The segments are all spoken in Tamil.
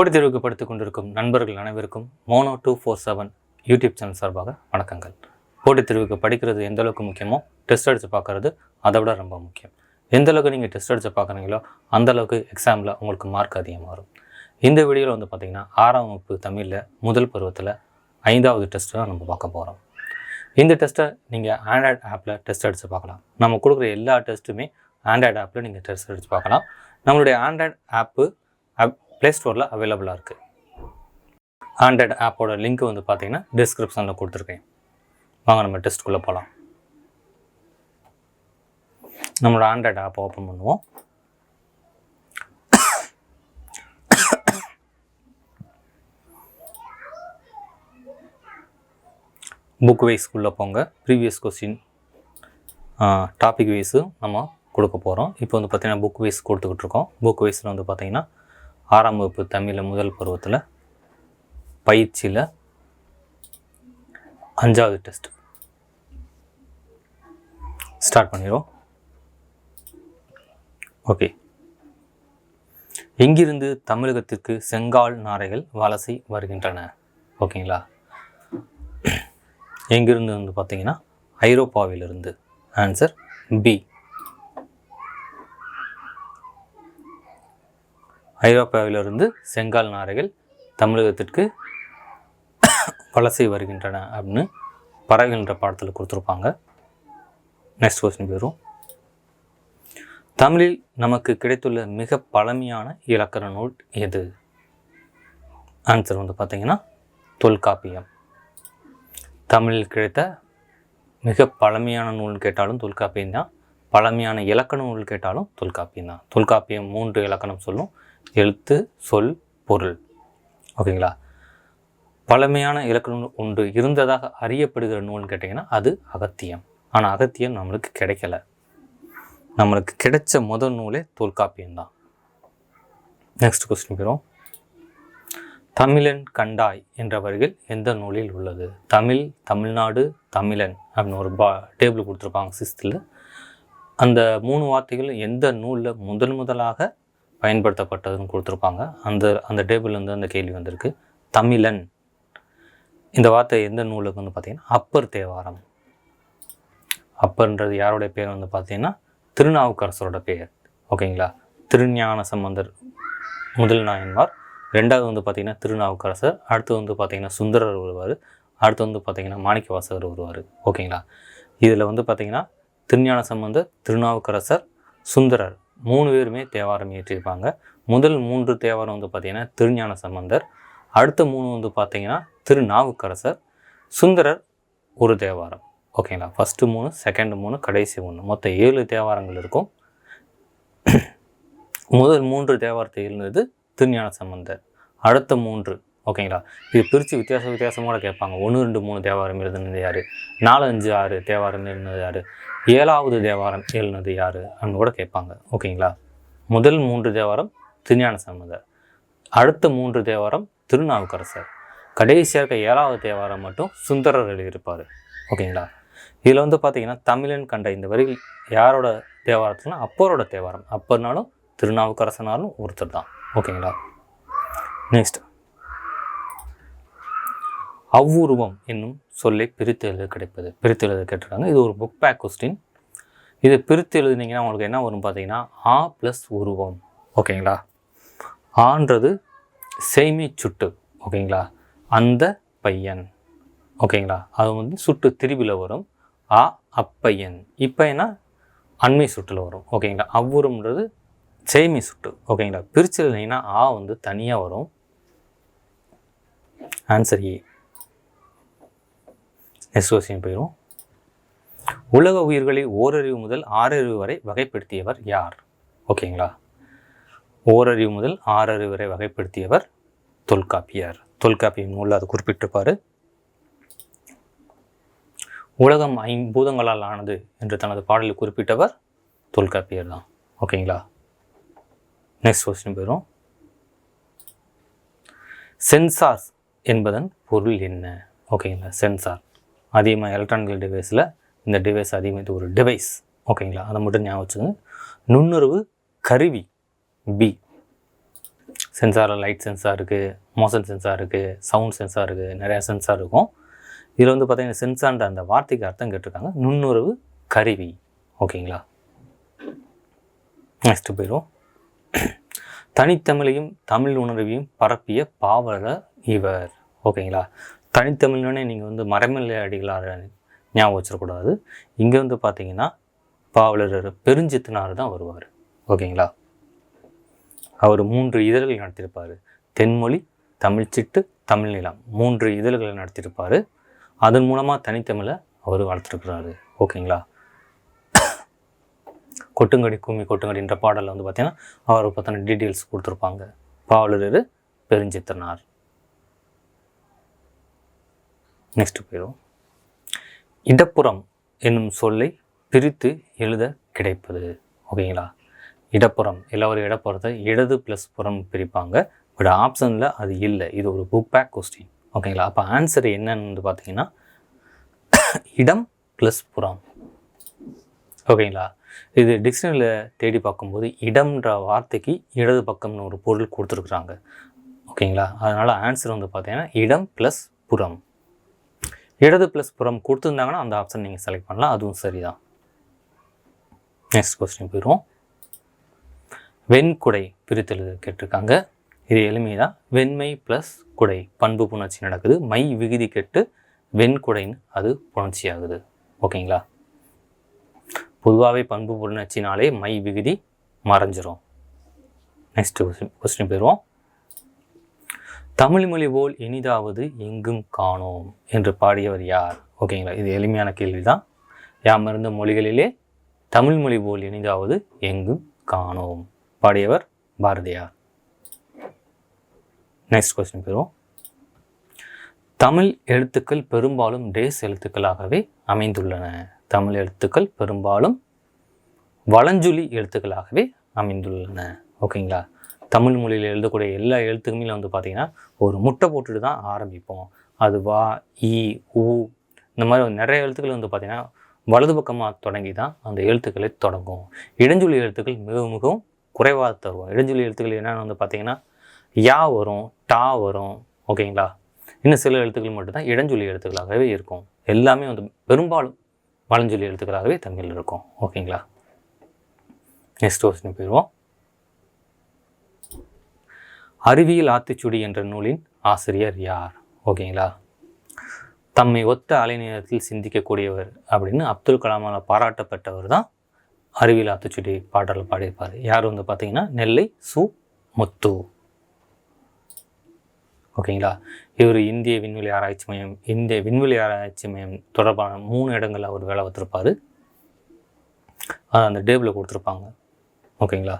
போட்டித் தேர்வுக்கு படித்துக் கொண்டிருக்கும் நண்பர்கள் அனைவருக்கும் mono two four seven YouTube channel சார்பாக வணக்கங்கள். போட்டித் தேர்வுக்கு படிக்கிறது எந்த அளவுக்கு முக்கியமோ டெஸ்ட் அடித்து பார்க்கறது அதை விட ரொம்ப முக்கியம். எந்த அளவுக்கு நீங்கள் டெஸ்ட் அடித்து பார்க்குறீங்களோ அந்த அளவுக்கு எக்ஸாமில் உங்களுக்கு மார்க் அதிகமாக வரும். இந்த வீடியோவில் வந்து பார்த்திங்கன்னா ஆறாம் வகுப்பு தமிழில் முதல் பருவத்தில் ஐந்தாவது டெஸ்ட்டு தான் நம்ம பார்க்க போகிறோம் இந்த டெஸ்ட்டை நீங்கள் ஆண்ட்ராய்ட் ஆப்பில் டெஸ்ட் அடித்து பார்க்கலாம். நம்ம கொடுக்குற எல்லா டெஸ்ட்டுமே ஆண்ட்ராய்டு ஆப்பில் நீங்கள் டெஸ்ட் அடித்து பார்க்கலாம். நம்மளுடைய ஆண்ட்ராய்டு ஆப்பு ப்ளே ஸ்டோரில் அவைலபிளாக இருக்குது ஆண்ட்ராய்டு ஆப்போட லிங்க் வந்து பார்த்தீங்கன்னா டிஸ்கிரிப்ஷனில் கொடுத்துருக்கேன். வாங்க நம்ம டெஸ்ட்டுக்குள்ளே போகலாம் நம்மளோட ஆண்ட்ராய்டு ஆப்பை ஓப்பன் பண்ணுவோம். புக் வைஸ்க்குள்ளே போங்க. ப்ரீவியஸ் கொஸ்டின் டாபிக் வைஸு நம்ம கொடுக்க போகிறோம் இப்போ வந்து பார்த்திங்கன்னா புக் வைஸ் கொடுத்துக்கிட்டு இருக்கோம். புக் வைஸில் வந்து பார்த்திங்கன்னா ஆறாம் வகுப்பு தமிழில் முதல் பருவத்தில் பயிற்சியில் அஞ்சாவது டெஸ்ட் ஸ்டார்ட் பண்ணிடுவோம். ஓகே எங்கிருந்து தமிழகத்திற்கு செங்கால் நாரைகள் வலசை வருகின்றன? ஓகேங்களா? எங்கிருந்து வந்து பார்த்தீங்கன்னா ஐரோப்பாவிலிருந்து. ஆன்சர் பி ஐரோப்பாவிலிருந்து செங்கால் நாரைகள் தமிழகத்திற்கு வலசை வருகின்றன அப்படின்னு பறவைகள்ன்ற பாடத்தில் கொடுத்துருப்பாங்க. நெக்ஸ்ட் கொஸ்டின் போயிடும் தமிழில் நமக்கு கிடைத்துள்ள மிக பழமையான இலக்கண நூல் எது? ஆன்சர் வந்து பார்த்தீங்கன்னா தொல்காப்பியம். தமிழில் கிடைத்த மிக பழமையான நூல் கேட்டாலும் தொல்காப்பியம் தான் பழமையான இலக்கண நூல் கேட்டாலும் தொல்காப்பியம் தான் தொல்காப்பியம் மூன்று இலக்கணம் சொல்லும். எழுத்து சொல் பொருள். ஓகேங்களா? பழமையான இலக்கணம் ஒன்று இருந்ததாக அறியப்படுகிற நூல்னு கேட்டிங்கன்னா அது அகத்தியம். ஆனால் அகத்தியம் நம்மளுக்கு கிடைக்கல. நம்மளுக்கு கிடைச்ச முதல் நூலே தொல்காப்பியம் தான். நெக்ஸ்ட் கொஸ்டின் போயிடும் தமிழன் கண்டாய் என்ற வரிகள் எந்த நூலில் உள்ளது? தமிழ் தமிழ்நாடு தமிழன் அப்படின்னு ஒரு பா டேபிள் கொடுத்துருப்பாங்க சிக்ஸ்த்தில் அந்த மூணு வார்த்தைகளும் எந்த நூலில் முதன் முதலாக பயன்படுத்தப்பட்டதுன்னு கொடுத்துருப்பாங்க. அந்த அந்த டேபிள்லேருந்து அந்த கேள்வி வந்திருக்கு. தமிழன். இந்த வார்த்தை எந்த நூலுக்கு வந்து பார்த்திங்கன்னா அப்பர் தேவாரம். அப்பர்ன்றது யாருடைய பேர் வந்து பார்த்தீங்கன்னா திருநாவுக்கரசரோட பெயர் ஓகேங்களா? திருஞான சம்பந்தர் முதல் நாயன்மார். ரெண்டாவது வந்து பார்த்திங்கன்னா திருநாவுக்கரசர். அடுத்து வந்து பார்த்திங்கன்னா சுந்தரர் வருவார் அடுத்து வந்து பார்த்திங்கன்னா மாணிக்க வாசகர் வருவார் ஓகேங்களா? இதில் வந்து பார்த்திங்கன்னா திருஞான சம்பந்தர் திருநாவுக்கரசர் சுந்தரர். மூணு பேருமே தேவாரம் இயற்றியிருப்பாங்க முதல் மூன்று தேவாரம் வந்து பார்த்திங்கன்னா திருஞான சம்பந்தர். அடுத்த மூணு வந்து பார்த்திங்கன்னா திருநாவுக்கரசர். சுந்தரர் ஒரு தேவாரம். ஓகேங்களா ஃபஸ்ட்டு மூணு செகண்ட் மூணு கடைசி மூணு மொத்தம் ஏழு தேவாரங்கள் இருக்கும். முதல் மூன்று தேவாரத்தை இருந்தது திருஞான சம்பந்தர். அடுத்த மூன்று ஓகேங்களா இது பிரித்து வித்தியாச வித்தியாசமாக கேட்பாங்க. ஒன்று ரெண்டு மூணு தேவாரம் எழுதுனது யார்? நாலு அஞ்சு ஆறு தேவாரம் எழுதுனது யார்? ஏழாவது தேவாரம் எழுனது யார்? அப்படின்னு கூட கேட்பாங்க. ஓகேங்களா? முதல் மூன்று தேவாரம் திருஞான சம்பந்தர். அடுத்த மூன்று தேவாரம் திருநாவுக்கரசர். கடைசியாக இருக்க ஏழாவது தேவாரம் மட்டும் சுந்தரர் எழுதியிருப்பார். ஓகேங்களா? இதில் வந்து பார்த்தீங்கன்னா தமிழன் கண்ட இந்த வரிகள் யாரோட தேவாரத்துனா அப்போரோட தேவாரம். அப்போனாலும் திருநாவுக்கரசனாலும் ஒருத்தர் தான் ஓகேங்களா? நெக்ஸ்ட் அவ்வுருவம் என்னும் சொல்லை பிரித்து எழுத கிடைப்பது. பிரித்து எழுத கேட்டிருக்காங்க. இது ஒரு புக் பேக் கொஸ்டின் இது பிரித்து எழுதுனீங்கன்னா உங்களுக்கு என்ன வரும் பார்த்தீங்கன்னா ஆ ப்ளஸ் உருவம். ஓகேங்களா? ஆன்றது செய்மை சுட்டு. ஓகேங்களா? அந்த பையன். ஓகேங்களா? அது வந்து சுட்டு திருவியில் வரும். ஆ அப்பையன். இப்பையனா அண்மை சுட்டில் வரும். ஓகேங்களா? அவ்வுரும்ன்றது செய்மை சுட்டு. ஓகேங்களா? பிரிச்சு எழுதுனீங்கன்னா ஆ வந்து தனியாக வரும். ஆன்சர் ஏ நெக்ஸ்ட் போயிடும் உலக உயிர்களை ஓரறிவு முதல் ஆறறிவு வரை வகைப்படுத்தியவர் யார்? ஓகேங்களா? ஓரறிவு முதல் ஆறறிவு வரை வகைப்படுத்தியவர் தொல்காப்பியார். தொல்காப்பியம் நூலில் அது குறிப்பிட்டிருப்பார். உலகம் ஐம்பூதங்களால் ஆனது என்று தனது பாடலில் குறிப்பிட்டவர் தொல்காப்பியர் தான். ஓகேங்களா? நெக்ஸ்ட் கொஸ்டின் போயிடும் சென்சார்ஸ் என்பதன் பொருள் என்ன? ஓகேங்களா? சென்சார் அதிகமாக எலக்ட்ரானிக்கல் டிவைஸில் இந்த டிவைஸ் அதிகமாக இது ஒரு டிவைஸ் ஓகேங்களா அதை மட்டும் ஞாபகம் வச்சுக்கோங்க. நுண்ணுறவு கருவி பி சென்சாரில் லைட் சென்சார் இருக்குது மோஷன் சென்சார் இருக்குது சவுண்ட் சென்சார் இருக்குது நிறையா சென்சார் இருக்கும். இதில் வந்து பார்த்திங்கன்னா சென்சார்ன்ற அந்த வார்த்தைக்கு அர்த்தம் கேட்டிருக்காங்க. நுண்ணுறவு கருவி. ஓகேங்களா நெக்ஸ்ட்டு போயிடும் தனித்தமிழையும் தமிழ் உணர்வையும் பரப்பிய பாவலர் இவர். ஓகேங்களா தனித்தமிழ்னே நீங்கள் வந்து மரமில்லை அடிகளார் ஞாபகம் வச்சிடக்கூடாது இங்கே வந்து பார்த்தீங்கன்னா பாவலர் பெருஞ்சித்தனார் தான் வருவார். ஓகேங்களா? அவர் மூன்று இதழ்கள் நடத்தியிருப்பார் தென்மொழி தமிழ்ச்சிட்டு தமிழ் நிலம். மூன்று இதழ்களை நடத்தியிருப்பார் அதன் மூலமாக தனித்தமிழை அவர் வளர்த்துருக்கிறாரு. ஓகேங்களா? கொட்டுங்கடி கும்மி கொட்டுங்கடின்ற பாடலில் வந்து பார்த்திங்கன்னா அவரை பற்றின டீட்டெயில்ஸ் கொடுத்துருப்பாங்க. பாவலர் பெருஞ்சித்தனார். நெக்ஸ்ட் போயிடும் இடப்புறம் என்னும் சொல்லை பிரித்து எழுத கிடைப்பது. ஓகேங்களா? இடப்புறம் எல்லாரும் இடப்புறத்தை இடது ப்ளஸ் புறம் பிரிப்பாங்க. பட் ஆப்ஷனில் அது இல்லை. இது ஒரு புக் பேக் கொஸ்டின் ஓகேங்களா? அப்போ ஆன்சர் என்னன்னு வந்து பார்த்தீங்கன்னா இடம் ப்ளஸ் புறம். ஓகேங்களா? இது டிக்ஷனரியில் தேடி பார்க்கும்போது இடம்ன்ற வார்த்தைக்கு இடது பக்கம்னு ஒரு பொருள் கொடுத்துருக்குறாங்க. ஓகேங்களா? அதனால் ஆன்சர் வந்து பார்த்தீங்கன்னா இடம் ப்ளஸ் புறம். இடது ப்ளஸ் புறம் கொடுத்துருந்தாங்கன்னா அந்த ஆப்ஷன் நீங்கள் செலக்ட் பண்ணலாம். அதுவும் சரிதான். நெக்ஸ்ட் கொஸ்டின் போயிடுவோம். வெண்குடை பிரித்தெழுது கேட்டிருக்காங்க. இது எளிமை தான் வெண்மை ப்ளஸ் குடை. பண்பு புணர்ச்சி நடக்குது. மை விகுதி கெட்டு வெண்குடைன்னு அது புணர்ச்சி ஆகுது ஓகேங்களா? பொதுவாகவே பண்பு புணர்ச்சினாலே மை விகுதி மறைஞ்சிரும். நெக்ஸ்ட் கொஸ்டின் கொஸ்டின் போயிடுவோம். தமிழ்மொழி போல் இனிதாவது எங்கும் காணோம் என்று பாடியவர் யார்? ஓகேங்களா இது எளிமையான கேள்வி தான் யாமருந்த மொழிகளிலே தமிழ்மொழி போல் இனிதாவது எங்கும் காணோம். பாடியவர் பாரதியார். நெக்ஸ்ட் கொஸ்டின் பெறுவோம். தமிழ் எழுத்துக்கள் பெரும்பாலும் டேஸ் எழுத்துக்களாகவே அமைந்துள்ளன. தமிழ் எழுத்துக்கள் பெரும்பாலும் வளஞ்சொலி எழுத்துக்களாகவே அமைந்துள்ளன. ஓகேங்களா தமிழ் மொழியில் எழுதக்கூடிய எல்லா எழுத்துக்குமே வந்து பார்த்திங்கன்னா ஒரு முட்டை போட்டுட்டு தான் ஆரம்பிப்போம். அது வா இ ஊ இந்த மாதிரி நிறைய எழுத்துக்கள் வந்து பார்த்திங்கன்னா வலது பக்கமாக தொடங்கி தான் அந்த எழுத்துக்களை தொடங்கும். இடஞ்சொலி எழுத்துக்கள் மிக மிகவும் குறைவாக தருவோம் இடஞ்சொலி எழுத்துக்கள் என்னென்னு வந்து பார்த்திங்கன்னா யா வரும் டா வரும் ஓகேங்களா? இன்னும் சில எழுத்துக்கள் மட்டும்தான் இடஞ்சொலி எழுத்துக்களாகவே இருக்கும். எல்லாமே வந்து பெரும்பாலும் வளஞ்சொலி எழுத்துக்களாகவே தமிழில் இருக்கும். ஓகேங்களா? நெக்ஸ்ட் கொஸ்டின் போயிடுவோம். அறிவியல் ஆத்திச்சுடி என்ற நூலின் ஆசிரியர் யார்? ஓகேங்களா? தம்மை ஒத்த அலைநேரத்தில் சிந்திக்கக்கூடியவர் அப்படின்னு அப்துல் கலாமால் பாராட்டப்பட்டவர் தான் அறிவியல் ஆத்திச்சுடி பாடலில் பாடியிருப்பார். யார் வந்து பார்த்தீங்கன்னா நெல்லை சு. முத்து. ஓகேங்களா? இவர் இந்திய விண்வெளி ஆராய்ச்சி மையம் இந்திய விண்வெளி ஆராய்ச்சி மையம் தொடர்பான மூணு இடங்களில் அவர் வேலை பார்த்துருப்பார். அது அந்த டேபிளில் கொடுத்துருப்பாங்க. ஓகேங்களா?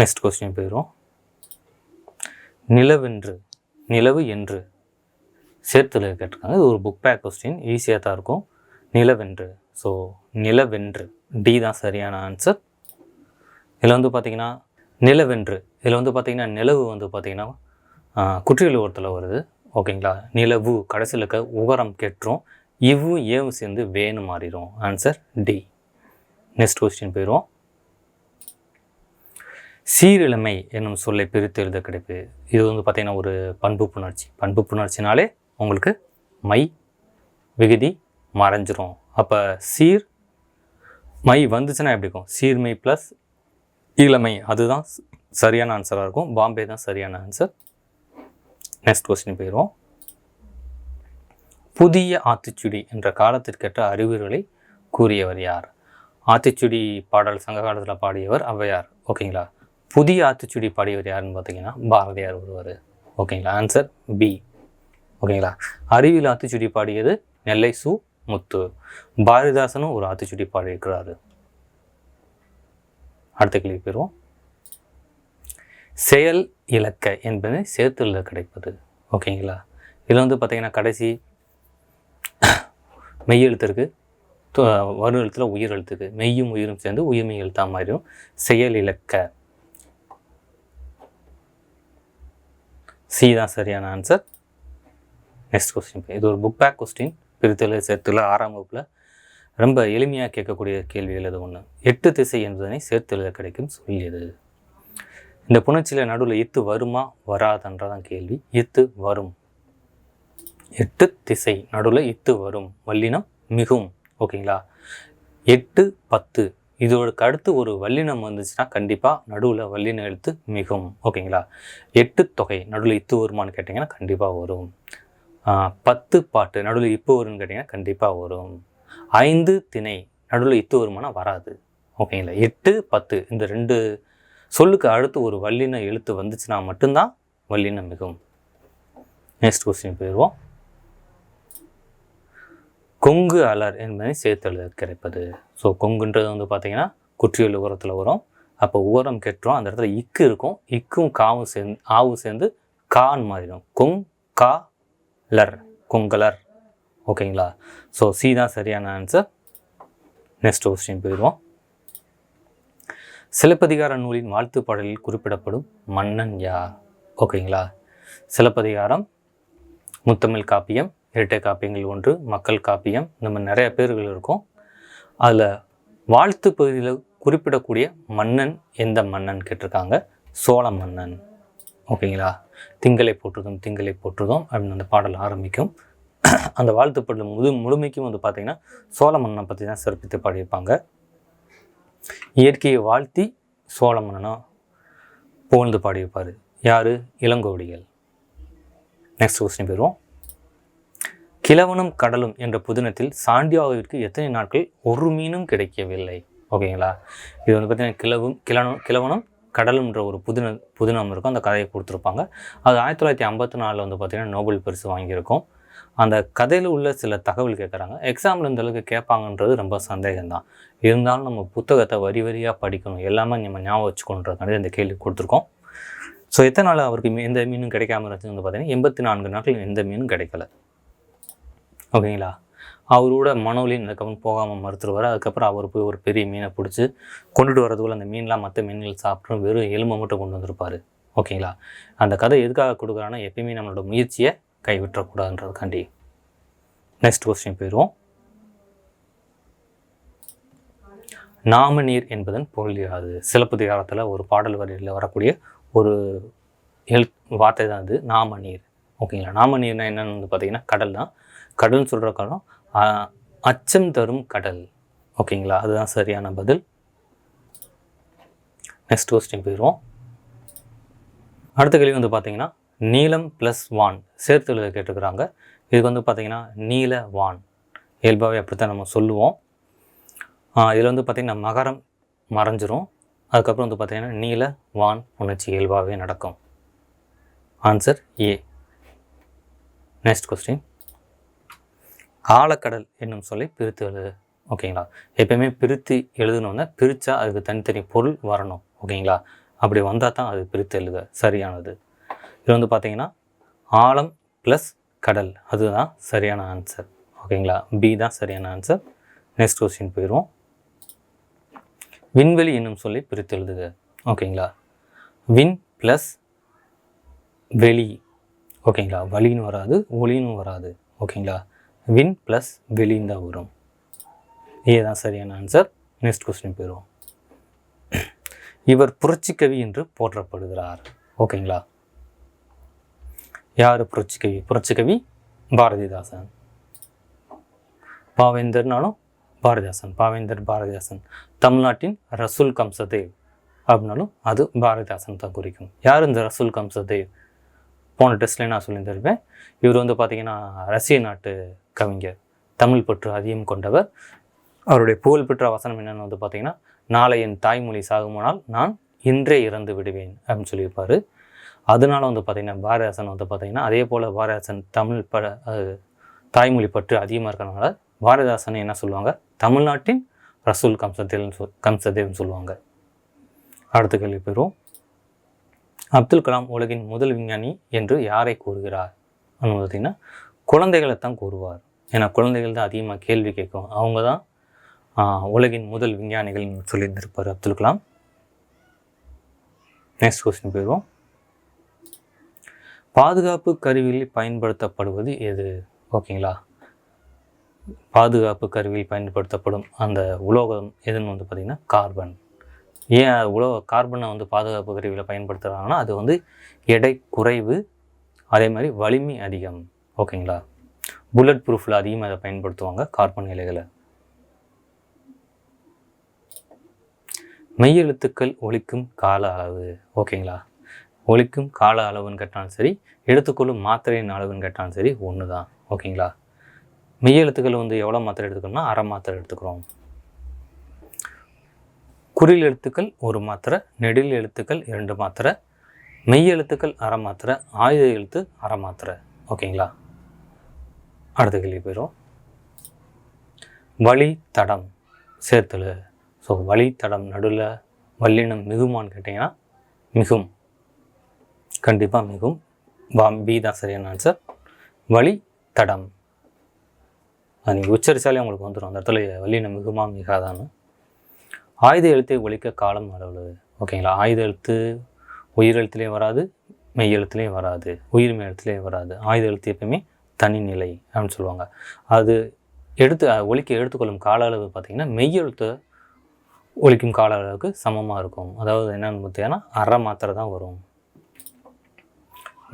நெக்ஸ்ட் கொஸ்டின் போயிடும் நிலவென்று நிலவு என்று. சேர்த்துல கேட்டிருக்காங்க. இது ஒரு புக் பேக் கொஸ்டின் ஈஸியாக தான் இருக்கும். நிலவென்று. ஸோ நிலவென்று. டி தான் சரியான ஆன்சர் இதில் வந்து பார்த்திங்கன்னா நிலவென்று. இதில் வந்து பார்த்திங்கன்னா நிலவு வந்து பார்த்திங்கன்னா குற்றியலூரத்தில் வருது. ஓகேங்களா நிலவு கடைசியில் இருக்க உகரம் கெட்டுரும். இவ்வும் ஏவும் சேர்ந்து வேணும் மாறிடும் ஆன்சர் டி நெக்ஸ்ட் கொஸ்டின் போயிடும் சீரிழமை என்னும் சொல்லை பிரித்து எழுத கிடைப்பு இது வந்து பார்த்திங்கன்னா ஒரு பண்பு புணர்ச்சி. பண்பு புணர்ச்சினாலே உங்களுக்கு மை விகுதி மறைஞ்சிரும். அப்போ சீர் மை வந்துச்சுன்னா எப்படி இருக்கும்? சீர்மை ப்ளஸ் இளமை. அதுதான் சரியான ஆன்சராக இருக்கும். பாம்பே தான் சரியான ஆன்சர் நெக்ஸ்ட் கொஸ்டின் போயிடுவோம் புதிய ஆத்திச்சுடி என்ற காலத்திற்கேற்ற அறிவுரைகளை கூறியவர் யார்? ஆத்திச்சுடி பாடல் சங்க காலத்தில் பாடியவர் ஔவையார். ஓகேங்களா? புதிய ஆத்திச்சுடி பாடியவர் யாருன்னு பார்த்தீங்கன்னா பாரதியார் ஒருவர். ஓகேங்களா? ஆன்சர் பி ஓகேங்களா? அறிவியல் ஆத்திச்சுடி பாடியது நெல்லை சு முத்து. பாரதிதாசனும் ஒரு ஆத்திச்சுடி பாடியிருக்கிறாரு. அடுத்த கேள்வி போயிடுவோம் செயல் இலக்க என்பது சேர்த்துல கிடைப்பது. ஓகேங்களா? இதில் வந்து பார்த்தீங்கன்னா கடைசி மெய்யெழுத்திற்கு இருக்குது வரும் எழுத்தில் உயிர் எழுத்துக்கு மெய்யும் உயிரும் சேர்ந்து உயிர்மை எழுத்தா மாறிடும். செயல் இலக்க. சி தான் சரியான ஆன்சர் நெக்ஸ்ட் கொஸ்டின் இது ஒரு புக் பேக் கொஸ்டின் பிரித்தல சேர்த்துல ஆறாம் வகுப்பில் ரொம்ப எளிமையாக கேட்கக்கூடிய கேள்விகள் அது ஒன்று எட்டு திசை என்பதனை சேர்த்தெழுத கிடைக்கும் சொல்லியது. இந்த புணர்ச்சியில் நடுவில் இத்து வருமா வராதன்றதான் கேள்வி. இத்து வரும். எட்டு திசை நடுவில் இத்து வரும். வல்லினம் மிகும். ஓகேங்களா? எட்டு பத்து. இதோடக்கு அடுத்து ஒரு வல்லினம் வந்துச்சுன்னா கண்டிப்பாக நடுவில் வல்லின எழுத்து மிகும். ஓகேங்களா? எட்டு தொகை. நடுவில் இத்து வருமான்னு கேட்டிங்கன்னா கண்டிப்பாக வரும். பத்து பாட்டு. நடுவில் இப்போ வரும்னு கேட்டிங்கன்னா கண்டிப்பாக வரும். ஐந்து திணை. நடுவில் இத்து வருமானா வராது. ஓகேங்களா? எட்டு பத்து. இந்த ரெண்டு சொல்லுக்கு அடுத்து ஒரு வல்லின எழுத்து வந்துச்சுன்னா மட்டும்தான் வல்லினம் மிகும். நெக்ஸ்ட் கொஸ்டின் போயிடுவோம். கொங்கு அலர் என்பதை சேர்த்தெழுத கிடைப்பது. ஸோ கொங்குன்றது வந்து பார்த்தீங்கன்னா குற்றியல் உரத்தில் வரும். அப்போ உரம் கெட்டுரும். அந்த இடத்துல இக்கு இருக்கும். இக்கும் காவும் சேர்ந்து ஆவும் சேர்ந்து கான் மாறிடும். கொங் கா லர் கொங்கலர். ஓகேங்களா? ஸோ சி தான் சரியான ஆன்சர் நெக்ஸ்ட் கொஸ்டின் போயிடுவோம். சிலப்பதிகார நூலின் வாழ்த்து பாடலில் குறிப்பிடப்படும் மன்னன் யார்? ஓகேங்களா? சிலப்பதிகாரம் முத்தமிழ் காப்பியம் இரட்டை காப்பியங்கள் ஒன்று மக்கள் காப்பியம். இந்த மாதிரி நிறைய பேர்கள் இருக்கும். அதில் வாழ்த்து பகுதியில் குறிப்பிடக்கூடிய மன்னன் எந்த மன்னன் கேட்டிருக்காங்க? சோழ மன்னன். ஓகேங்களா? திங்களை போற்றுதும் திங்களை போற்றுதும் அப்படின்னு அந்த பாடல் ஆரம்பிக்கும். அந்த வாழ்த்து பாடல் முழு முழுமைக்கும் வந்து பார்த்திங்கன்னா சோழ மன்னனை பற்றி தான் சிறப்பித்து பாடியிருப்பாங்க. இயற்கையை வாழ்த்தி சோழ மன்னனை புகழ்ந்து பாடியிருப்பார். யார்? இளங்கோவடிகள். நெக்ஸ்ட் கொஸ்டின் போயிடுவோம். கிழவனும் கடலும் என்ற புதினத்தில் சாண்டியாவிற்கு எத்தனை நாட்கள் ஒரு மீனும் கிடைக்கவில்லை. ஓகேங்களா? இது வந்து பார்த்தீங்கன்னா கிழவும் கிழனும் கிழவனும் கடலுன்ற ஒரு புதின புதினம் இருக்கும். அந்த கதையை கொடுத்துருப்பாங்க. அது ஆயிரத்தி தொள்ளாயிரத்தி ஐம்பத்தி நாலில் வந்து பார்த்திங்கன்னா நோபல் பரிசு வாங்கியிருக்கும். அந்த கதையில் உள்ள சில தகவல் கேட்குறாங்க எக்ஸாமில் இந்த அளவுக்கு கேட்பாங்கன்றது ரொம்ப சந்தேகம்தான். இருந்தாலும் நம்ம புத்தகத்தை வரி வரியாக படிக்கணும். எல்லாமே நம்ம ஞாபகம் வச்சுக்கணுன்றதுக்காண்டி இந்த கேள்வி கொடுத்துருக்கோம். ஸோ எத்தனை நாள் அவருக்கு மீ- எந்த மீனும் கிடைக்காம இருந்துச்சு வந்து பார்த்தீங்கன்னா எண்பத்தி நான்கு நாட்கள் எந்த மீனும் கிடைக்கல. ஓகேங்களா? அவரோட மனோலின் அதுக்கப்புறம் போகாமல் மறுத்துருவார். அதுக்கப்புறம் அவர் போய் ஒரு பெரிய மீனை பிடிச்சி கொண்டுட்டு வரதுக்குள்ள அந்த மீன்லாம் மற்ற மீன்கள் சாப்பிட்டு வெறும் எலும்பை மட்டும் கொண்டு வந்திருப்பார். ஓகேங்களா? அந்த கதை எதுக்காக கொடுக்குறான்னா எப்பயுமே நம்மளோட முயற்சியை கைவிட்டக்கூடாதுன்றதுக்காண்டி. நெக்ஸ்ட் கொஸ்டின் போயிடுவோம். நாமநீர் என்பதன் பொருள் அது சிலப்பதிகாரத்தில் ஒரு பாடல் வரியில் வரக்கூடிய ஒரு எழு வார்த்தை தான் அது. நாமநீர். ஓகேங்களா? நாமநீர்னால் என்னென்னு வந்து பார்த்தீங்கன்னா கடல் தான். கடல்னு சொல்கிற காலம் அச்சம் தரும் கடல். ஓகேங்களா? அதுதான் சரியான பதில். நெக்ஸ்ட் கொஸ்டின் போயிடுவோம். அடுத்த கேள்வி வந்து பார்த்தீங்கன்னா நீலம் ப்ளஸ் வான் சேர்த்து எழுத கேட்டுக்கிறாங்க இதுக்கு வந்து பார்த்தீங்கன்னா நீல வான் இயல்பாகவே அப்படித்தான் நம்ம சொல்லுவோம். இதில் வந்து பார்த்திங்கன்னா மகரம் மறைஞ்சிரும். அதுக்கப்புறம் வந்து பார்த்திங்கன்னா நீல வான் உணர்ச்சி இயல்பாகவே நடக்கும். ஆன்சர் ஏ நெக்ஸ்ட் கொஸ்டின் ஆழக்கடல் என்னும் சொல்லி பிரித்து எழுது ஓகேங்களா? எப்பயுமே பிரித்து எழுதணுன்னா பிரித்தா அதுக்கு தனித்தனி பொருள் வரணும் ஓகேங்களா? அப்படி வந்தால் தான் அது பிரித்து எழுத சரியானது. இது வந்து பார்த்தீங்கன்னா ஆழம் ப்ளஸ் கடல். அதுதான் சரியான ஆன்சர் ஓகேங்களா? பி தான் சரியான ஆன்சர் நெக்ஸ்ட் கொஸ்டின் போயிடுவோம். விண்வெளி என்னும் சொல்லி பிரித்து எழுதுக ஓகேங்களா? வின் ப்ளஸ் வெளி ஓகேங்களா? வலின்னு வராது ஒளின்னு வராது ஓகேங்களா? வின் ப்ளஸ் வெளின்னு தான் வரும் ஏ தான் சரியான ஆன்சர் நெக்ஸ்ட் கொஸ்டின் போயிடுவோம். இவர் புரட்சிக்கவி என்று போற்றப்படுகிறார். ஓகேங்களா யார் புரட்சிக்கவி? புரட்சிக்கவி பாரதிதாசன். பாவேந்தர்னாலும் பாரதிதாசன் பாவேந்தர் பாரதிதாசன். தமிழ்நாட்டின் ரசூல் கம்சதேவ் அப்படின்னாலும் அது பாரதிதாசன் தான் குறிக்கும். யார் இந்த ரசூல் கம்சதேவ்? போன டெஸ்ட்லேயே நான் சொல்லியிருந்திருப்பேன் இவர் வந்து பார்த்திங்கன்னா ரஷ்ய நாட்டு கவிஞர் தமிழ் பற்று அதிகம் கொண்டவர். அவருடைய புகழ்பெற்ற வசனம் என்னன்னு வந்து பார்த்தீங்கன்னா நாளை என் தாய்மொழி சாகுமானால் நான் இன்றே இறந்து விடுவேன் அப்படின்னு சொல்லியிருப்பார். அதனால வந்து பார்த்திங்கன்னா பாரதிதாசன் வந்து பார்த்தீங்கன்னா அதே போல் பாரதிதாசன் தமிழ் ப தாய்மொழி பற்று அதிகமாக இருக்கிறனால பாரதிதாசன் என்ன சொல்லுவாங்க? தமிழ்நாட்டின் ரசூல் கம்சதேவ்னு சொல் கம்சதேவ்னு சொல்லுவாங்க. அடுத்த கேள்வி பெறும் அப்துல் கலாம் உலகின் முதல் விஞ்ஞானி என்று யாரை கூறுகிறார்? அப்படின்னு பார்த்தீங்கன்னா குழந்தைகளை தான் கூறுவார். ஏன்னா குழந்தைகள் தான் அதிகமாக கேள்வி கேட்கும். அவங்க தான் உலகின் முதல் விஞ்ஞானிகள்னு சொல்லியிருந்திருப்பார் அப்துல் கலாம். நெக்ஸ்ட் கொஸ்டின் போயிடுவோம். பாதுகாப்பு கருவியில் பயன்படுத்தப்படுவது எது? ஓகேங்களா? பாதுகாப்பு கருவியில் பயன்படுத்தப்படும் அந்த உலோகம் எதுன்னு வந்து பார்த்திங்கன்னா கார்பன். ஏன் உலோக கார்பனை வந்து பாதுகாப்பு கருவியில் பயன்படுத்துகிறாங்கன்னா அது வந்து எடை குறைவு அதே மாதிரி வலிமை அதிகம். ஓகேங்களா? புல்லட் ப்ரூஃபில் அதிகமாக அதை பயன்படுத்துவாங்க கார்பன் இலைகளை. மெய்யெழுத்துக்கள் ஒலிக்கும் கால அளவு. ஓகேங்களா? ஒழிக்கும் கால அளவுன்னு கேட்டாலும் சரி எடுத்துக்கொள்ளும் மாத்திரையின் அளவுன்னு கேட்டாலும் சரி ஒன்று தான் ஓகேங்களா மெய்யெழுத்துக்கள் வந்து எவ்வளோ மாத்திரை எடுத்துக்கணும்னா அரை மாத்திரை எடுத்துக்கிறோம். குறில் எழுத்துக்கள் ஒரு மாத்திரை நெடில் எழுத்துக்கள் இரண்டு மாத்திரை மெய் எழுத்துக்கள் அரை மாத்திரை ஆயுத எழுத்து அரை மாத்திரை. ஓகேங்களா? அடுத்த கேள்வி போயிடும் வழி தடம் சேர்த்தல் ஸோ வழி தடம் நடுவில் வல்லினம் மிகுமான்னு கேட்டிங்கன்னா மிகும். கண்டிப்பாக மிகும். வா பி தான் சரியான ஆன்சர் வழி தடம் அது நீங்கள் உச்சரித்தாலே உங்களுக்கு வந்துடும் அந்த இடத்துல வல்லினம் மிகுமா மிகாதான்னு. ஆயுத எழுத்தை ஒழிக்க காலம் அளவு ஓகேங்களா ஆயுத எழுத்து உயிரெழுத்துலேயும் வராது மெய் எழுத்துலேயும் வராது. உயிர்மெய் எழுத்துலேயும் வராது. ஆயுத எழுத்து எப்பயுமே தனிநிலை அப்படின்னு சொல்லுவாங்க. அது எடுத்து ஒழிக்க எடுத்துக்கொள்ளும் கால அளவு பார்த்திங்கன்னா மெய்யெழுத்து ஒலிக்கும் ஒழிக்கும் கால அளவுக்கு சமமாக இருக்கும். அதாவது என்னென்னு பார்த்தீங்கன்னா அரை மாத்திரை தான் வரும்.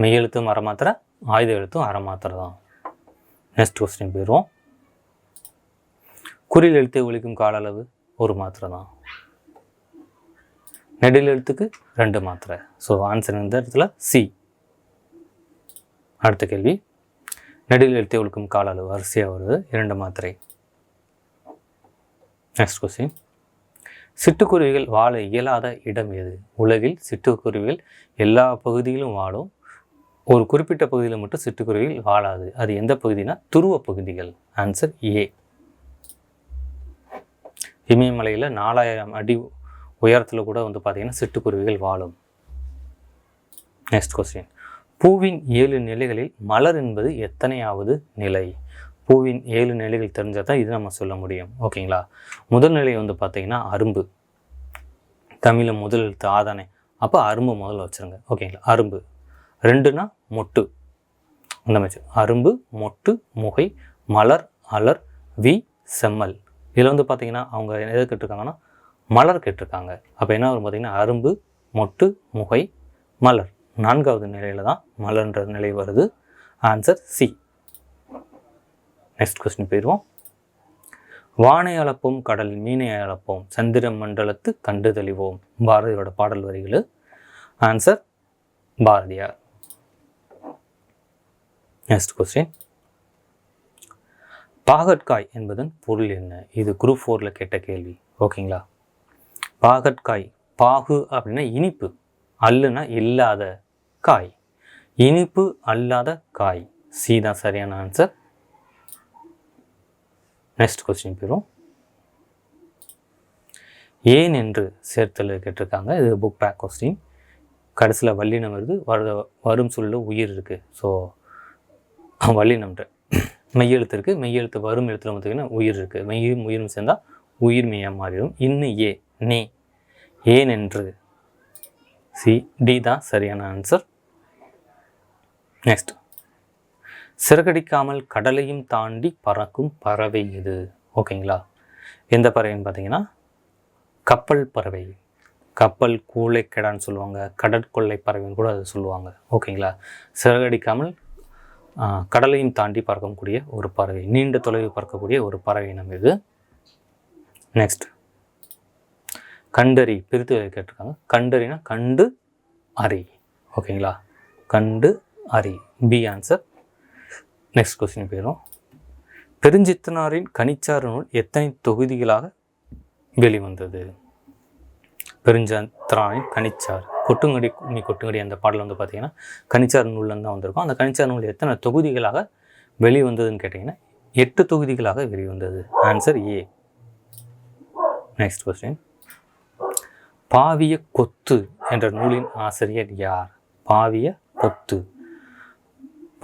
மெய்யெழுத்தும் அரை மாத்திரை ஆயுத எழுத்தும் அரை மாத்திரை தான். நெக்ஸ்ட் கொஸ்டின் போயிடுவோம். குறில் எழுத்து ஒழிக்கும் கால அளவு ஒரு மாத்திரை தான். நெடில் எழுத்துக்கு ரெண்டு மாத்திரை. ஸோ ஆன்சர் இந்த இடத்துல சி அடுத்த கேள்வி. நெடில் எழுத்தை ஒழுக்கும் கால அளவு வரிசையாக வருது. இரண்டு மாத்திரை. நெக்ஸ்ட் கொஸ்டின் சிட்டுக்குருவிகள் வாழ இயலாத இடம் எது? உலகில் சிட்டுக்குருவிகள் எல்லா பகுதியிலும் வாழும். ஒரு குறிப்பிட்ட பகுதியில் மட்டும் சிட்டுக்குருவிகள் வாழாது. அது எந்த பகுதினா துருவ பகுதிகள்? ஆன்சர் ஏ இமயமலையில் நாலாயிரம் அடி உயரத்தில் கூட வந்து பார்த்திங்கன்னா சிட்டுக்குருவிகள் வாழும். நெக்ஸ்ட் கொஸ்டின் பூவின் ஏழு நிலைகளில் மலர் என்பது எத்தனையாவது நிலை? பூவின் ஏழு நிலைகள் தெரிஞ்சால் தான் இது நம்ம சொல்ல முடியும். ஓகேங்களா? முதல் நிலை வந்து பார்த்திங்கன்னா அரும்பு. தமிழில் முதல் எழுத்து ஆதானே அப்போ அரும்பு முதல்ல வச்சுருங்க. ஓகேங்களா? அரும்பு. ரெண்டுனா மொட்டு. இந்த மாதிரி அரும்பு மொட்டு முகை மலர் அலர் வி செம்மல். இதில் வந்து பார்த்திங்கன்னா அவங்க எதை கேட்டிருக்காங்கன்னா மலர் கேட்டிருக்காங்க. அப்போ என்ன வரும் பார்த்திங்கன்னா அரும்பு மொட்டு முகை மலர். நான்காவது நிலையில் தான் மலர்ன்ற நிலை வருது. ஆன்சர் சி நெக்ஸ்ட் கொஸ்டின் போயிடுவோம். வானை அளப்போம் கடல் மீனை அளப்போம் சந்திர மண்டலத்து கண்டு தெளிவோம். பாரதியோட பாடல் வரிகள். ஆன்சர் பாரதியார். நெக்ஸ்ட் கொஸ்டின் பாகற்காய் என்பதன் பொருள் என்ன? இது குரூப் ஃபோரில் கேட்ட கேள்வி. ஓகேங்களா பாகற்காய் பாகு அப்படின்னா இனிப்பு அல்லுனா இல்லாத காய். இனிப்பு அல்லாத காய். சி தான் சரியான ஆன்சர் நெக்ஸ்ட் கொஸ்டின் போயிடும் ஏன் என்று சேர்த்தல் கேட்டிருக்காங்க. இது புக் பேக் கொஸ்டின் கடைசியில் வல்லினம் வருது. வர வரும் சொல்ல உயிர் இருக்குது ஸோ வல்லினம்ன்ற மெய்யெழுத்து இருக்குது மெய்யெழுத்து வரும் எழுத்துல பார்த்திங்கன்னா உயிர் இருக்குது மெய்யும் உயிரும் சேர்ந்தால் உயிர் மாறிடும். இன்னும் ஏ நே. ஏன் என்று சி டி தான் சரியான ஆன்சர் நெக்ஸ்ட் சிறகடிக்காமல் கடலையும் தாண்டி பறக்கும் பறவை இது ஓகேங்களா? எந்த பறவைன்னு பார்த்தீங்கன்னா கப்பல் பறவை. கப்பல் கூளைக்கடான்னு சொல்லுவாங்க கடற்கொள்ளை பறவைன்னு கூட அதை சொல்லுவாங்க. ஓகேங்களா? சிறகடிக்காமல் கடலையும் தாண்டி பறக்கக்கூடிய ஒரு பறவை நீண்ட தொலைவு பறக்கக்கூடிய ஒரு பறவை நம்ம இது நெக்ஸ்ட் கண்டறி பிரித்து கேட்டிருக்காங்க. கண்டறினா கண்டு அறி. ஓகேங்களா? கண்டு அறி. பி ஆன்சர் நெக்ஸ்ட் கொஸ்டின் போயிடும் பெருஞ்சித்தனாரின் கனிச்சார் நூல் எத்தனை தொகுதிகளாக வெளிவந்தது? பெருஞ்சித்தனாரின் கனிச்சார் கொட்டுங்கடி கும்மி கொட்டுங்கடி அந்த பாடல் வந்து பார்த்திங்கன்னா கனிச்சார் நூலில் தான் வந்திருக்கும். அந்த கனிச்சார் நூல் எத்தனை தொகுதிகளாக வெளிவந்ததுன்னு கேட்டிங்கன்னா எட்டு தொகுதிகளாக வெளிவந்தது. ஆன்சர் ஏ நெக்ஸ்ட் கொஸ்டின் பாவிய கொத்து என்ற நூலின் ஆசிரியர் யார்? பாவிய கொத்து.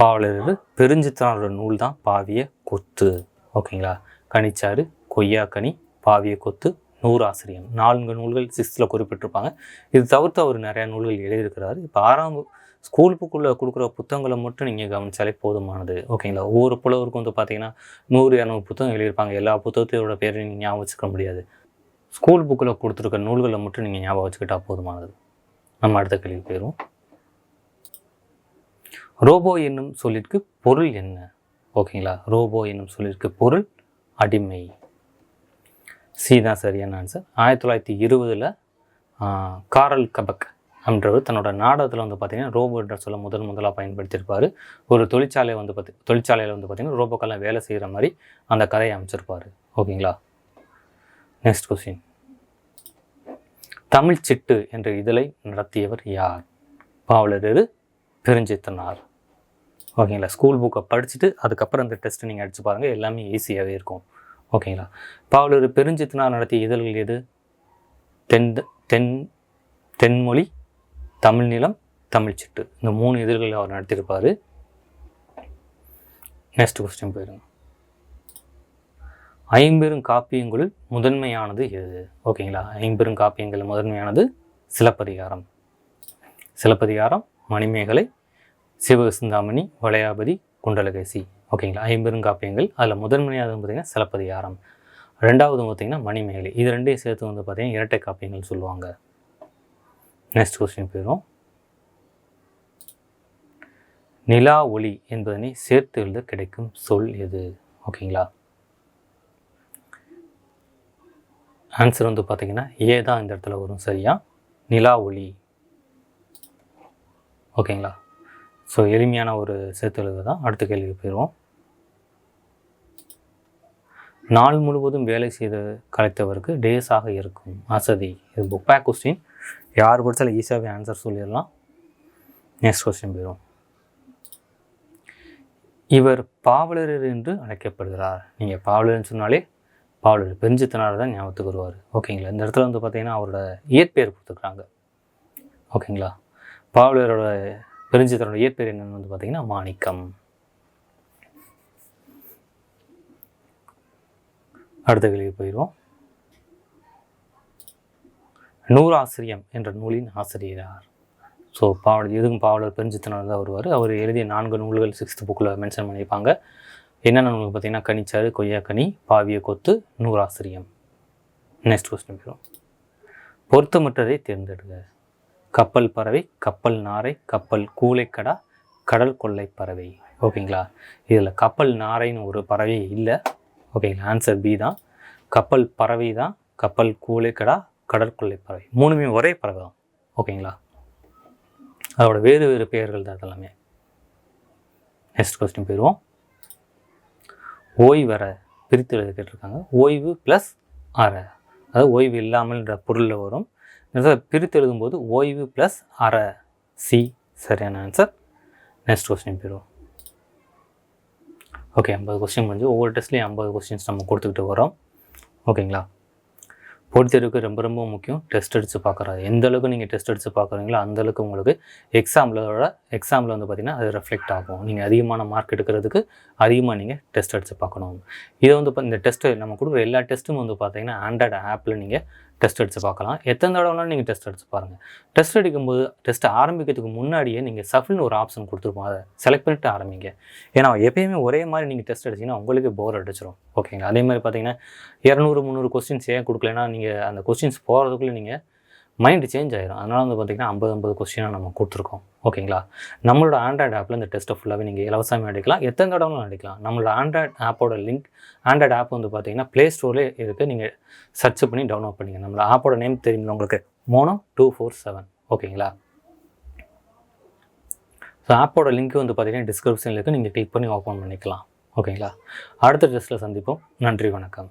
பாவலர் பெருஞ்சித்தனோட நூல் தான் பாவிய கொத்து. ஓகேங்களா? கனிச்சாறு கொய்யாக்கனி பாவிய கொத்து நூறாசிரியம். நான்கு நூல்கள் சிக்ஸ்த்தில் குறிப்பிட்டிருப்பாங்க. இது தவிர்த்து அவர் நிறையா நூல்கள் எழுதியிருக்கிறாரு. இப்போ ஆறாம் ஸ்கூல் புக்குள்ளே கொடுக்குற புத்தகங்களை மட்டும் நீங்கள் கவனித்தாலே போதுமானது. ஓகேங்களா? ஒவ்வொரு புலவருக்கும் வந்து பார்த்தீங்கன்னா நூறு இரநூறு புத்தகம் எழுதியிருப்பாங்க. எல்லா புத்தகத்தோட பேரையும் நீங்கள் ஞாபகம் வச்சுக்க முடியாது. ஸ்கூல் புக்கில் கொடுத்துருக்க நூல்களை மட்டும் நீங்கள் ஞாபகம் வச்சுக்கிட்டா போதுமானது நம்ம அடுத்த கேள்வி போயிடும் ரோபோ என்னும் சொல்லிற்கு பொருள் என்ன? ஓகேங்களா ரோபோ என்னும் சொல்லிற்கு பொருள் அடிமை. சி தான் சரியான ஆன்சர் ஆயிரத்தி தொள்ளாயிரத்தி இருபதில் காரல் கபக் அப்படின்றவர் தன்னோட நாடகத்தில் வந்து பார்த்திங்கன்னா ரோபோ என்ற சொல்ல முதல் முதலாக பயன்படுத்தியிருப்பார். ஒரு தொழிற்சாலை வந்து பார்த்து தொழிற்சாலையில் வந்து பார்த்திங்கன்னா ரோபோக்கெல்லாம் வேலை செய்கிற மாதிரி அந்த கதையை அமைச்சிருப்பார். ஓகேங்களா நெக்ஸ்ட் கொஸ்டின் தமிழ் சிட்டு என்ற இதழை நடத்தியவர் யார்? பாவலர் எது? பெருஞ்சித்தனார். ஓகேங்களா ஸ்கூல் புக்கை படிச்சுட்டு அதுக்கப்புறம் அந்த டெஸ்ட்டை நீங்கள் அடிச்சு பாருங்கள் எல்லாமே ஈஸியாகவே இருக்கும். ஓகேங்களா பாவலர் பெருஞ்சித்தனார் நடத்திய இதழ்கள் எது? தென் தென் தென்மொழி தமிழ் நிலம் தமிழ் சிட்டு. இந்த மூணு இதழ்களை அவர் நடத்தியிருப்பார். நெக்ஸ்ட் கொஸ்டின் போயிருங்க ஐம்பெரும் காப்பியங்களுள் முதன்மையானது எது? ஓகேங்களா? ஐம்பெரும் காப்பியங்கள் முதன்மையானது சிலப்பதிகாரம். சிலப்பதிகாரம் மணிமேகலை சிவசிந்தாமணி வளையாபதி குண்டலகேசி. ஓகேங்களா? ஐம்பெரும் காப்பியங்கள். அதில் முதன்மையானது பார்த்திங்கன்னா சிலப்பதிகாரம். ரெண்டாவது பார்த்திங்கன்னா மணிமேகலை. இது ரெண்டையும் சேர்த்து வந்து பார்த்திங்கன்னா இரட்டை காப்பியங்கள் சொல்லுவாங்க. நெக்ஸ்ட் கொஸ்டின் போயிடும் நிலா ஒளி என்பதனை சேர்த்து எழுத கிடைக்கும் சொல் எது? ஓகேங்களா? ஆன்சர் வந்து பார்த்திங்கன்னா ஏ தான் இந்த இடத்துல வரும் சரியா? நிலா ஒளி. ஓகேங்களா? ஸோ எளிமையான ஒரு சேர்த்தெழுது தான் அடுத்த கேள்விக்கு போயிடுவோம். நாள் முழுவதும் வேலை செய்து கலைத்தவருக்கு டேஸாக இருக்கும். அசதி இது புக் பேக் கொஸ்டின் யார் படித்தாலும் ஈஸியாகவே ஆன்சர் சொல்லிடலாம்? நெக்ஸ்ட் கொஸ்டின் போயிடும் இவர் பாவலரர் என்று அழைக்கப்படுகிறார். நீங்கள் பாவலர்னு சொன்னாலே பாவலர் பெருஞ்சித்தனார் தான் ஞாபகத்துக்கு வருவார். ஓகேங்களா? இந்த இடத்துல வந்து பார்த்தீங்கன்னா அவரோட இயற்பெயர் கொடுத்துருக்குறாங்க. ஓகேங்களா? பாவலரோட பெருஞ்சித்தனோட இயற்பெயர் என்னன்னு வந்து பார்த்தீங்கன்னா மாணிக்கம். அடுத்த கேள்வி போயிடுவோம். நூறாசிரியம் என்ற நூலின் ஆசிரியர் ஸோ பாவலர் எதுவும் பாவலர் பெருஞ்சித்தனார் தான் வருவார். அவர் எழுதிய நான்கு நூல்கள் சிக்ஸ்த் புக்கில் மென்ஷன் பண்ணியிருப்பாங்க. என்னென்ன நூல்கள் பார்த்தீங்கன்னா கனிச்சாறு கொய்யாக்கனி பாவிய கொத்து நூறாசிரியம். நெக்ஸ்ட் கொஸ்டின் போயிடும் பொருத்தமற்றதை தேர்ந்தெடுங்க. கப்பல் பறவை கப்பல் நாரை கப்பல் கூளைக்கடா கடல் கொள்ளை பறவை. ஓகேங்களா? இதில் கப்பல் நாரைன்னு ஒரு பறவை இல்லை. ஓகேங்களா ஆன்சர் பி தான். கப்பல் பறவை தான் கப்பல் கூளைக்கடா கடற்கொள்ளை பறவை. மூணுமே ஒரே பறவை தான். ஓகேங்களா? அதோட வேறு வேறு பெயர்கள் தான் அதெல்லாமே நெக்ஸ்ட் கொஸ்டின் போயிடுவோம். ஓய்வற பிரித்து எழுத கேட்டிருக்காங்க. ஓய்வு ப்ளஸ் அற. அதாவது ஓய்வு இல்லாமல்ன்ற பொருளில் வரும். பிரித்து எழுதும்போது ஓய்வு ப்ளஸ் அற. சி சரியான ஆன்சர் நெக்ஸ்ட் கொஸ்டின் போயிடுவோம். ஓகே ஐம்பது கொஸ்டின் முடிஞ்சு ஒவ்வொரு டெஸ்ட்லேயும் ஐம்பது கொஸ்டின்ஸ் நம்ம கொடுத்துக்கிட்டு வரோம். ஓகேங்களா போட்டித் தேர்வுக்கு ரொம்ப ரொம்ப முக்கியம். டெஸ்ட் அடித்து பார்க்குறது. எந்த அளவுக்கு நீங்கள் டெஸ்ட் அடித்து பார்க்குறீங்களோ அந்த அளவுக்கு உங்களுக்கு எக்ஸாம்லோட எக்ஸாமில் வந்து பார்த்திங்கன்னா அது ரெஃப்ளெக்ட் ஆகும். நீங்கள் அதிகமான மார்க் எடுக்கிறதுக்கு அதிகமாக நீங்கள் டெஸ்ட் அடித்து பார்க்கணும். இதை வந்து இப்போ இந்த டெஸ்ட்டு நம்ம கொடுக்குற எல்லா டெஸ்ட்டும் வந்து பார்த்தீங்கன்னா ஆண்ட்ராய்டு ஆப்பில் நீங்கள் டெஸ்ட் அடித்து பார்க்கலாம். எத்தனை தடவைனாலும் நீங்கள் டெஸ்ட் அடித்து பாருங்கள் டெஸ்ட் அடிக்கும்போது டெஸ்ட் ஆரம்பிக்கிறதுக்கு முன்னாடியே நீங்கள் சஃபில்னு ஒரு ஆப்ஷன் கொடுத்துருப்போம். அதை செலக்ட் பண்ணிட்டு ஆரம்பிங்க. ஏன்னா எப்பயுமே ஒரே மாதிரி நீங்கள் டெஸ்ட் அடிச்சிங்கன்னா உங்களுக்கு போர் அடிச்சிடும் ஓகேங்களா அதே மாதிரி பார்த்தீங்கன்னா இரநூறு முந்நூறு கொஸ்டின்ஸ் ஏன் கொடுக்கலன்னா நீங்கள் அந்த கொஸ்டின்ஸ் போகிறதுக்குள்ளே நீங்கள் மைண்டு சேஞ்ச் ஆயிரும். அதனால் வந்து பார்த்திங்கன்னா ஐம்பது ஐம்பது கொஸ்டினாக நம்ம கொடுத்துருக்கோம். ஓகேங்களா? நம்மளோட ஆண்ட்ராய்டு ஆப்பில் இந்த டெஸ்ட்டை ஃபுல்லாகவே நீங்கள் இலவசமாக அடிக்கலாம் எத்தனை தடவை அடிக்கலாம் நம்மளோட ஆண்ட்ராய்டு ஆப்போட லிங்க் ஆண்ட்ராய்டு ஆப் வந்து பார்த்தீங்கன்னா ப்ளே ஸ்டோர்லேயே இருக்குது நீங்கள் சர்ச் பண்ணி டவுன்லோட் பண்ணிங்க. நம்மளோட ஆப்போட நேம் தெரியுமில்ல உங்களுக்கு? மோனோ டூ ஃபோர் செவன் ஓகேங்களா? ஸோ ஆப்போட லிங்க் வந்து பார்த்திங்கன்னா டிஸ்கிரிப்ஷனில் இருக்குது நீங்கள் கிளிக் பண்ணி ஓப்பன் பண்ணிக்கலாம். ஓகேங்களா? அடுத்த டெஸ்ட்டில் சந்திப்போம். நன்றி வணக்கம்.